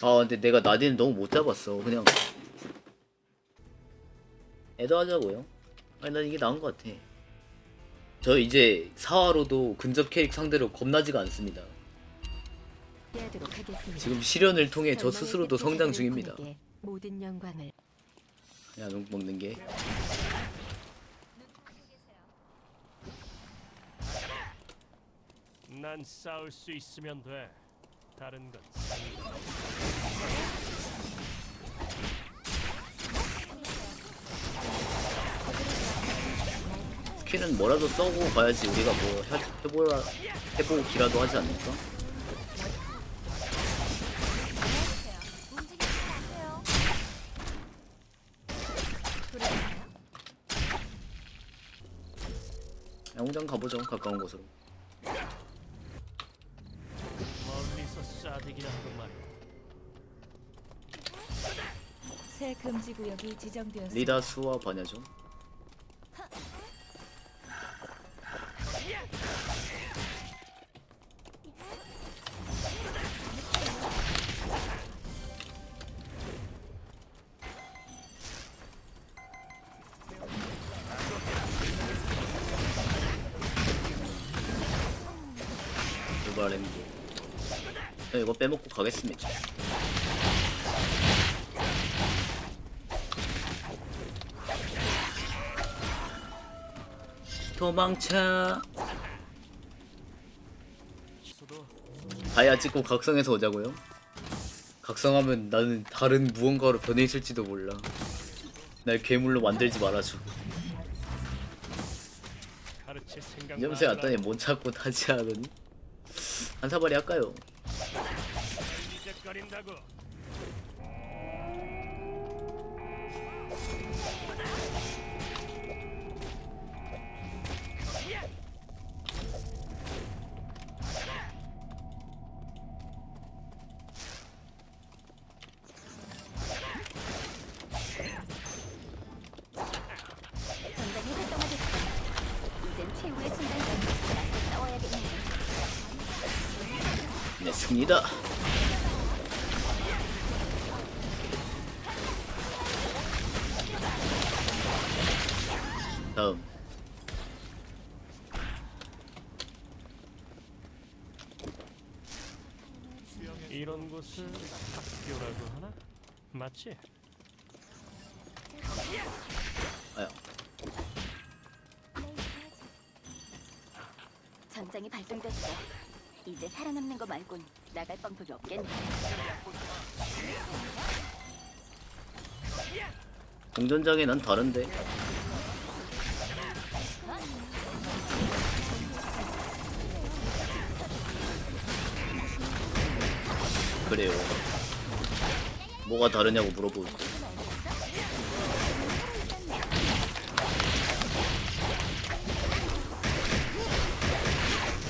아 근데 내가 나디는 너무 못 잡았어. 그냥 애도 하자고요. 아니 난 이게 나은 것 같아. 저 이제 사화로도 근접 캐릭 상대로 겁나지가 않습니다. 지금 실현을 통해 저 스스로도 성장 중입니다. 분에게 모든 영광을. 그냥 욕 먹는 게. 난 싸울 수 있으면 돼. 다른 건 스킬은 뭐라도 써고 가야지 우리가 뭐 해, 해보라 해보기라도 하지 않을까? 양장 가보죠 가까운 곳으로 금지 구역이 지정되었습니다. 수와 번야죠 유바램도 네, 이거 빼먹고 가겠습니다 도망쳐 다이아 찍고 각성해서 오자고요? 각성하면 나는 다른 무언가로 변해 있을지도 몰라 날 괴물로 만들지 말아줘. 염세 왔더니 못 찾고 타지 하더니 한 사발이 할까요? 네 승리다 다음 이런 곳을 학교라고 하나? 맞지? 아야 전장이 발동됐어. 이제 살아남는 거 말곤 나갈 방법이 없겠네. 공전장에 난 다른데. 그래요. 뭐가 다르냐고 물어보고.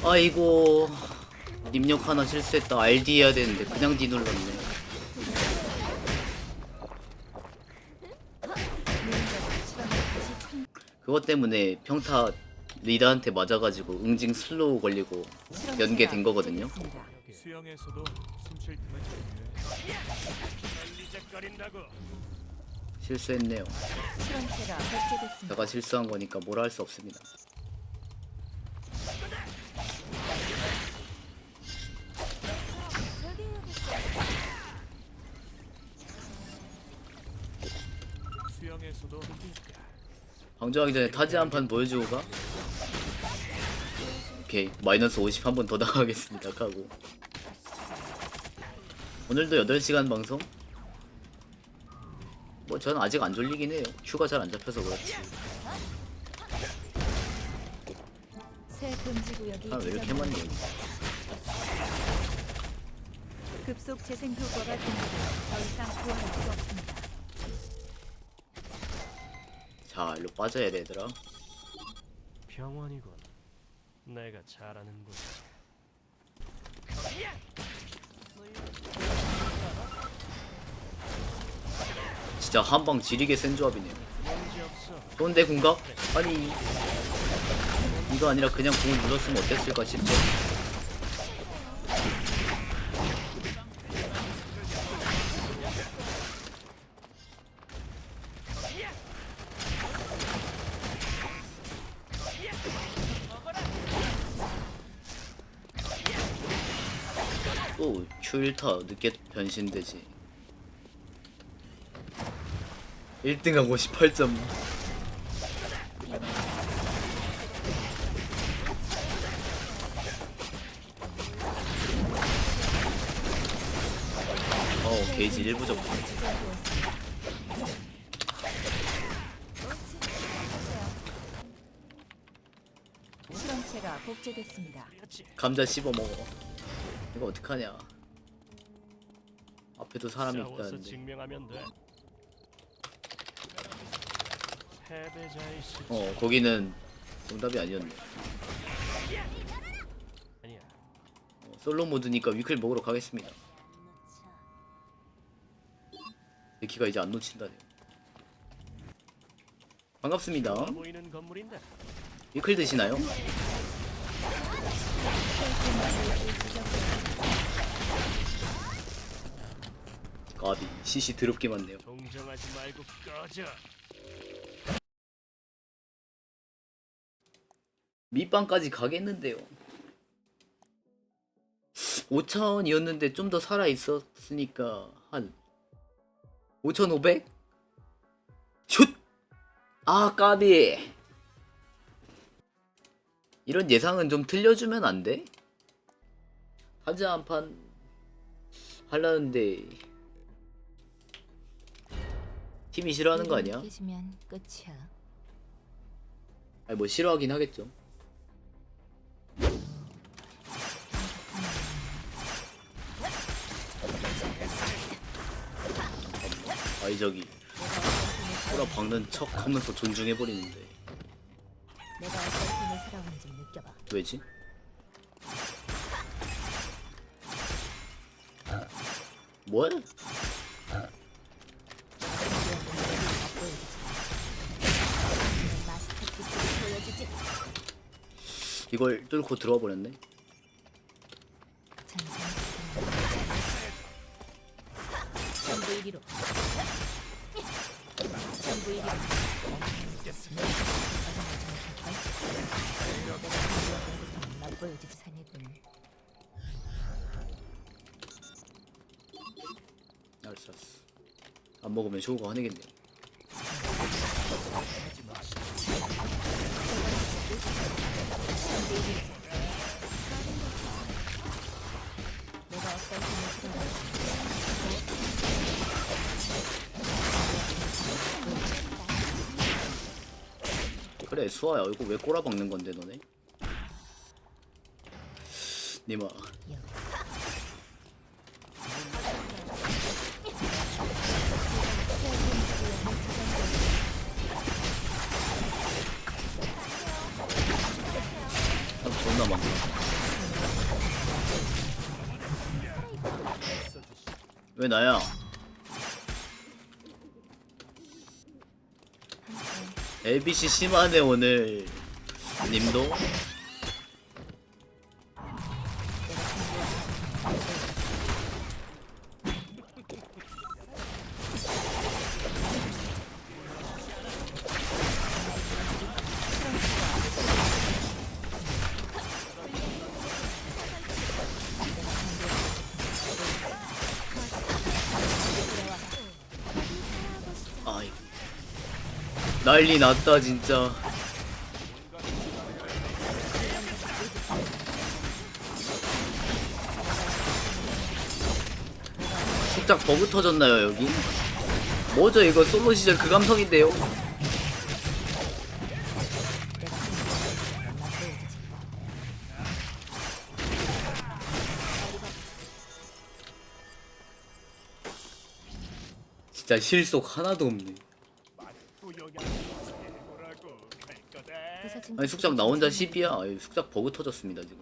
아이고 입력 하나 실수했다 RD 해야 되는데 그냥 D 눌렀네 그것 때문에 평타 리다한테 맞아가지고 응징 슬로우 걸리고 연계된 거거든요. 실수했네요. 제가 실수한 거니까 뭐라 할 수 없습니다. 방조하기 전에 타지 한 판 보여주고 가. 오케이 마이너스 50 한 번 더 나가겠습니다. 가고 오늘도 8시간 방송? 뭐 저는 아직 안 졸리긴 해요. 큐가 잘 안 잡혀서 그렇지. 아 왜 이렇게. 많니? 급속 재생 효과가 됩니다. 더 이상 구원할 수 없습니다. 자 일로 빠져야 돼 얘들아. 병원이군. 내가 잘하는 곳. 진짜 한 방 지리게 센 조합이네요. 문제 없어. 좋은데 궁각? 아니 이거 아니라 그냥 궁을 눌렀으면 어땠을까 싶죠 Q1타 늦게 변신되지 1등하고 18점 어 게이지 1 부족 실험체가 복제됐습니다. 그렇지. 감자 씹어 먹어 이거 어떡하냐 앞에도 사람이 싸워서 있다는데 증명하면 돼. 패배자의 시 어 거기는 정답이 아니었네 아니야. 어, 솔로 모드니까 위클 먹으러 가겠습니다 데키가 이제 안 놓친다네 반갑습니다 좋아 보이는 건물인데. 위클 드시나요? 까비 CC 드럽게 많네요 동정하지 말고 꺼져. 밑방까지 가겠는데요 5차원이었는데 좀 더 살아있었으니까 한 5500? 슛! 아 까비 이런 예상은 좀 틀려주면 안 돼? 하지 한판 하려는데 팀이 싫어하는 거 아니야? 깨지면 끝이야. 아니 뭐 싫어하긴 하겠죠 아이 저기 꼬라 박는 척 하면서 존중해버리는데 내가 어떤 힘을 살아오는지 느껴봐. 왜지? 뭐야? 이걸 뚫고 들어와 버렸네. 안 먹으면 쇼우가 화내겠네 그래 수아야 이거 왜 꼬라박는 건데 너네? 니마 왜 나야? LBC 심하네 오늘 님도? 난리 났다 진짜 살짝 버그 터졌나요 여기? 뭐죠 이거 솔로 시절 그 감성인데요? 진짜 실속 하나도 없네 부서진 아니 숙작 나 혼자 10이야? 아니, 숙작 버그 터졌습니다 지금.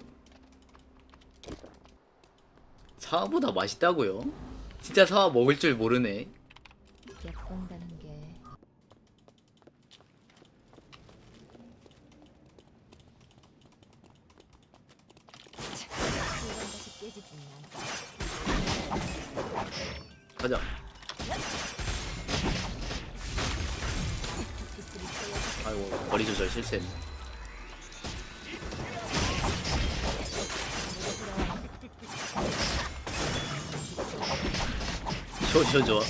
사과보다 맛있다고요? 진짜 사과 먹을 줄 모르네. 엿본다는 게. 이런 것이 깨지지는 않다. 가자 아이고 거리 조절 실수했네 좋아 좋아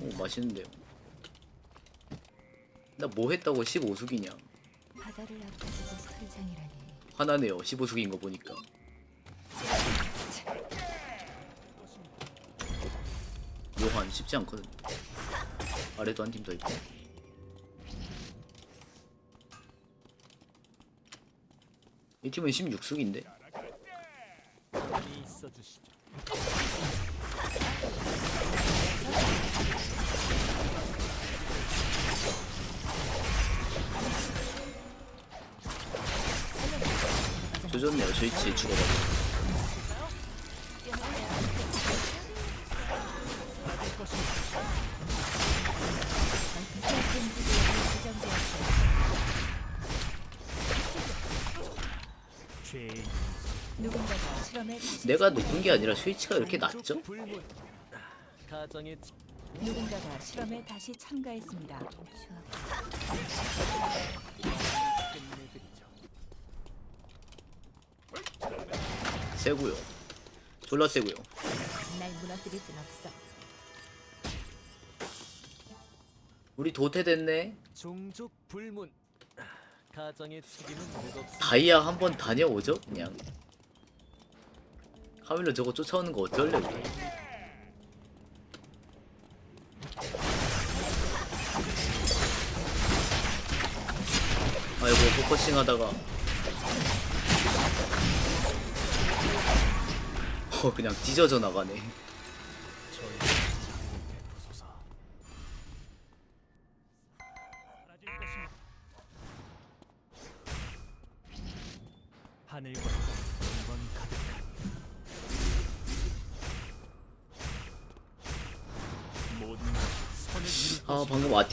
오. 맛있는데요. 나 뭐 했다고 15숙이냐? 바다를 앞두고 풀장이라니. 화나네요 15숙인 거 보니까. 요한 쉽지 않거든. 아래도 한 팀 더 있고 이 팀은 16숙인데 가만히 있어 주시죠. 조졌네요 저희 치 죽어가지고 내가 높은 게 아니라 스위치가 이렇게 낮죠? 누군가가 실험에 다시 참가했습니다. 세고요 졸라 세고요 날 무너뜨리진 없어. 우리 도태됐네 종족 불문. 가정의 책임은 무겁습니다. 다이아 한번 다녀오죠 그냥 카밀로 저거 쫓아오는 거 어쩔래 우리? 아이고 포커싱 하다가. 어 그냥 찢어져 나가네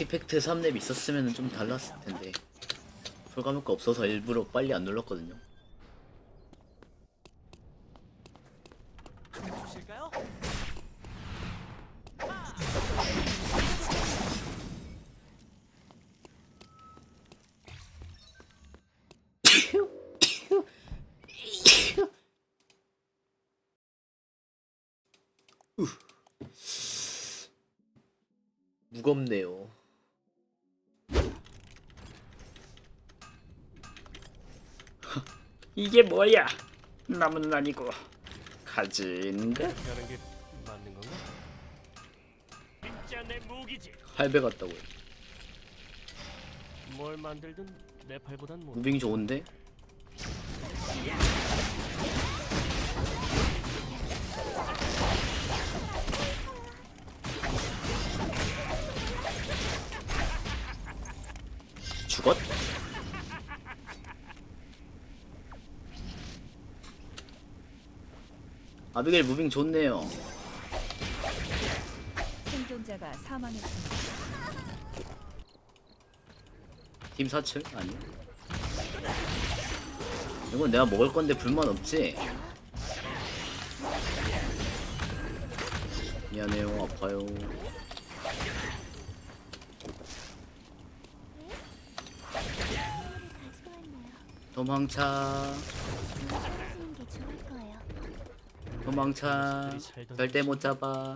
아티팩트 3렙 있었으면 좀 달랐을 텐데 풀감효과 없어서 일부러 빨리 안 눌렀거든요? 이게 뭐야 나무는 아니고 가진가? 하는 게 맞는 건가? 진짜 내 무기지. 할배 같다고요 뭘 만들든 내 팔보단 못. 무빙 좋은데? 죽었? 아비겔 무빙 좋네요. 생존자가 사망했습니다. 팀 사출? 아니 이건 내가 먹을 건데 불만 없지? 미안해요 아파요. 도망차 도망차 절대 못 잡아.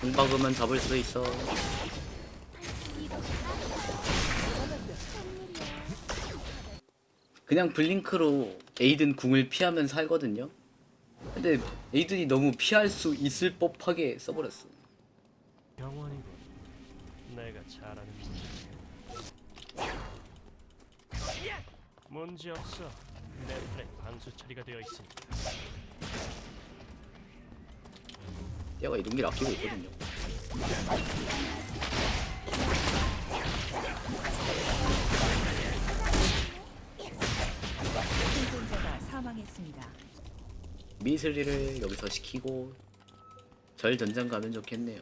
공 박으면 잡을 수 있어. 그냥 블링크로 에이든 궁을 피하면 살거든요. 근데 에이든이 너무 피할 수 있을 법하게 써버렸어. 병원이고 내가 잘하는 문제. 문제 없어. 내 팔에 방수 처리가 되어 있으니까. 얘가 이동기를 아끼고 있거든요 생존자가 사망했습니다. 미슬리를 여기서 시키고 절 전장 가면 좋겠네요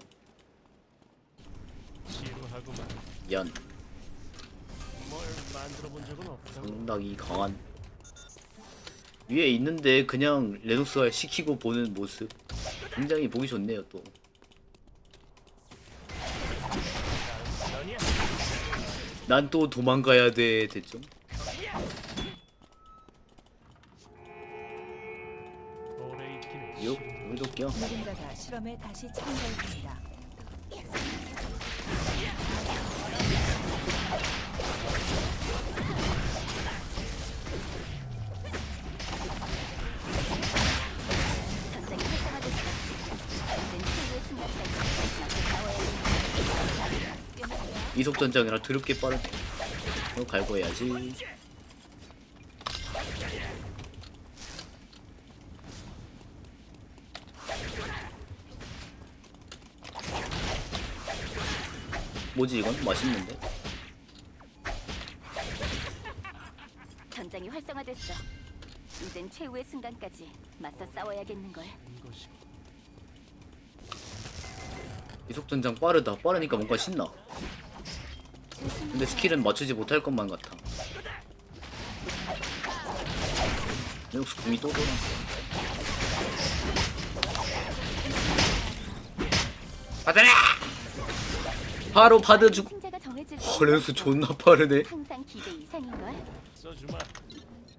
지루하구만. 연뭘 만들어 본 적은 없죠. 상당히 강한. 위에 있는데 그냥 레녹스가 시키고 보는 모습. 굉장히 보기 좋네요 또난또 도망가야 돼 대충 욕, 물도 껴 누군가가 실험에 다시 참가했습니다. 이속 전장이라 드럽게 빠르네 이거 갈고 해야지. 뭐지 이건? 맛있는데? 전장이 활성화됐어. 이젠 최후의 순간까지 맞서 싸워야겠는 걸. 이것이 이속 전장 빠르다. 빠르니까 뭔가 신나 근데 스킬은 맞추지 못할 것만 같아. 역시 궁이 또 돌아. 받아라 바로 받아주고. 정해질 때 헐레스 존나 빠르네. 항상 기대 이상인걸. 써주마.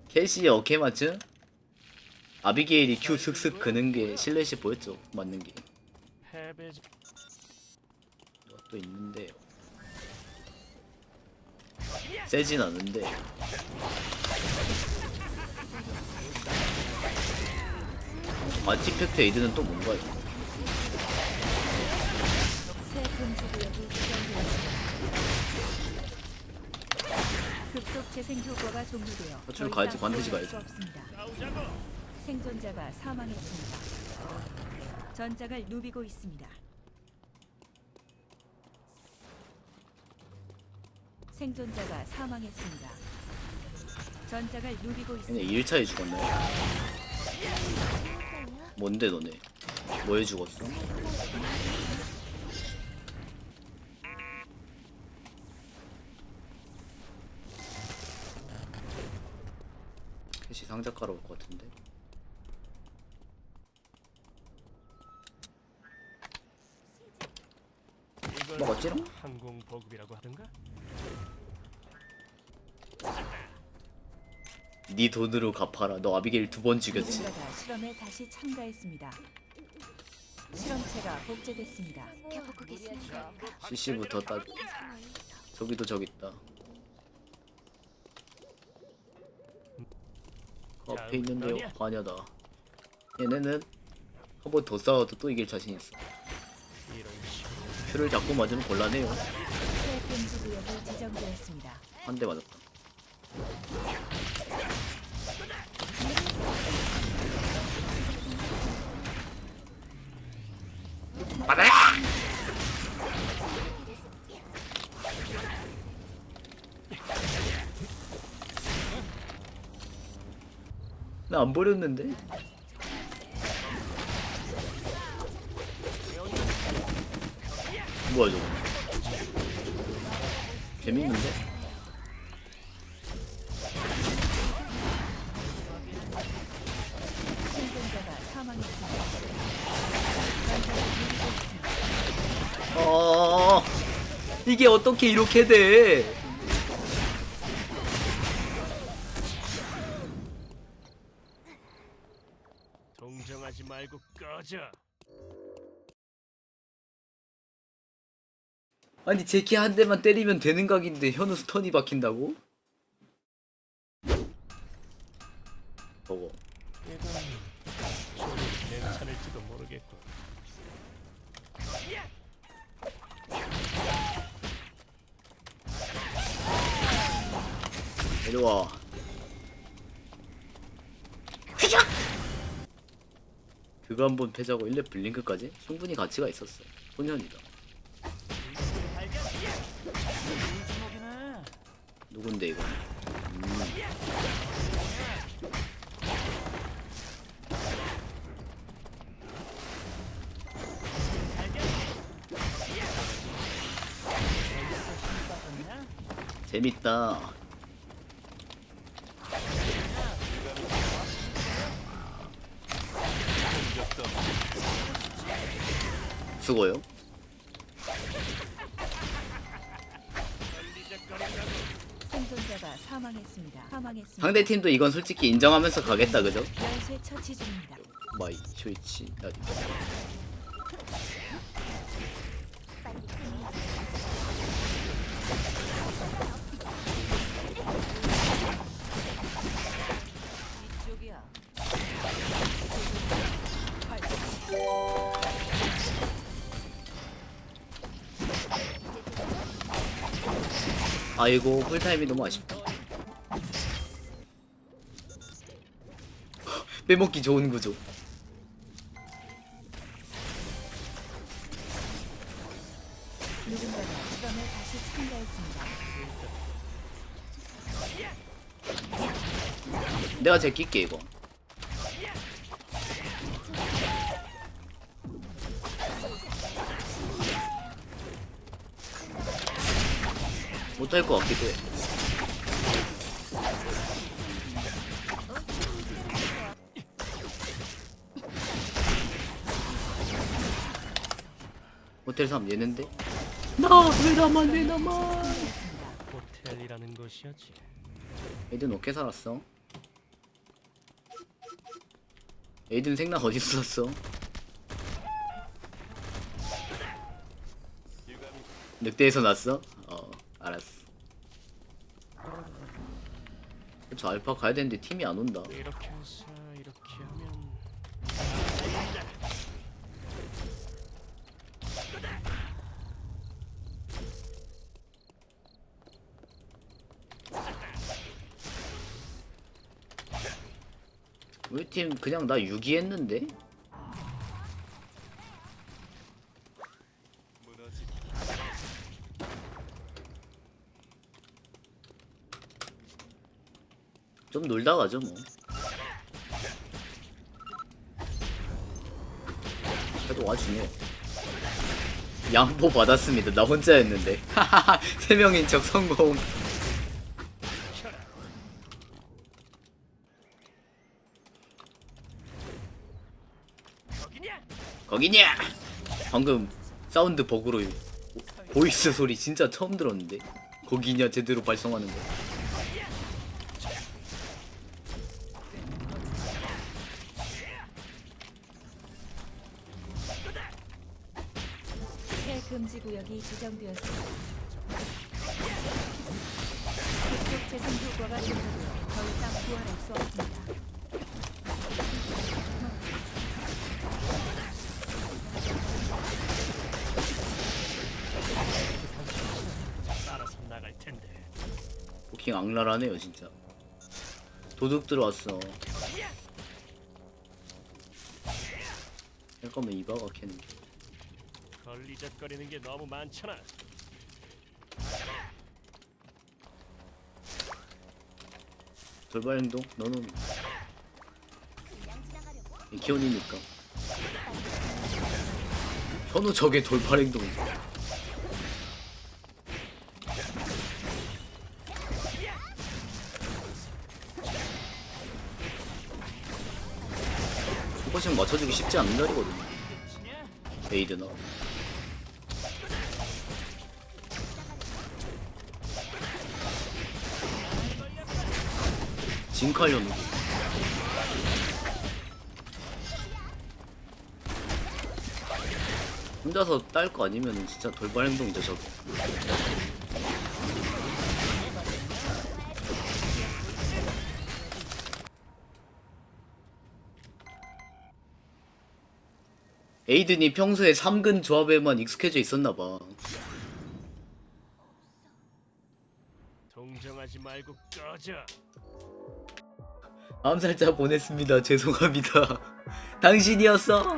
캐시 어케 맞죠? 아비게일이 Q 슥슥 그는 게 실내시 보였죠. 맞는 게. 패배 또 있는데 세진 않은데 아티팩트 에이드는 또 지정되었습니다. 급속 재생 효과가 종료되어 더 가야지, 반드시 가야지. 생존자가 사망했습니다. 전장을 누비고 있습니다. 생존자가 사망했습니다. 전장을 누비고 얘네 있습니다. 2일차에 죽었나요? 뭔데 너네? 뭐에 죽었어? 캐시 상자 깔아 올것 같은데 이걸 먹었지롱? 항공 보급이라고 하던가? 네 돈으로 갚아라. 너 아비게일 두 번 죽였지. 누군가가 실험에 다시 참가했습니다. 실험체가 복제됐습니다. 계시니까 CC부터 따 저기도 저기 있다. 그 앞에 있는데요 관여다. 얘네는 한 번 더 싸워도 또 이길 자신 있어. 표를 잡고 맞으면 곤란해요. 새 금지 구역이 지정되었습니다. 한 대 맞았다 받아라! 나 안 버렸는데? 뭐야 저거 재밌는데? 이게 어떻게 이렇게 돼? 동정하지 말고 꺼져. 아니 제키 한 대만 때리면 되는 각인데 현우 스턴이 박힌다고? 저거 괜찮을지도 모르 겠고. 내려와 그거 한 번 패자고 1렙 블링크까지? 충분히 가치가 있었어. 소년이다. 누군데 이거 음. 재밌다 생존자가 사망했습니다. 사망했습니다. 상대 팀도 이건 솔직히 인정하면서 가겠다 그죠? 연쇄 처치 중입니다. 마이 쇼이치 나리 아이고 풀타임이 너무 아쉽다 빼먹기 좋은 구조. 내가 제낄게 이거 못할 것 같기도 해 호텔 3 얘는데? 나왜 나만 왜 나만 호텔이라는 것이었지. 에이든 어떻게 살았어? 에이든 생각 어디 있었어? 늑대에서 났어? 어 알았어 저 알파 가야 되는데 팀이 안 온다 이렇게 해서 이렇게 하면 우리 팀 그냥 나 유기했는데? 무너지. 좀 놀다 가죠 뭐. 그래도 와주네. 양보 받았습니다. 나 혼자였는데. 하하하 세 명인 척 성공. 거기냐? 방금 사운드 버그로 보이스 소리 진짜 처음 들었는데. 거기냐 제대로 발성하는 거 새 금지 구역이 지정되었습니다. 그쪽 재생 효과가 있는데요. 더 이상 구원할 수 없습니다. 따라서 나갈 텐데. 부킹 악랄하네요 진짜 도둑 들어왔어 할 거면 이바가 캐는 게 걸리적거리는 게 너무 많잖아. 돌발 행동? 너는 기온이니까 현우 저게 돌발 행동 포커싱 맞춰주기 쉽지 않은 자리거든요 에이드나 현우 혼자서 딸 거 아니면 진짜 돌발 행동이죠. 저거 에이든이 평소에 3근 조합에만 익숙해져 있었나봐. 동정하지 말고 꺼져. 암살자 보냈습니다. 죄송합니다. 당신이었어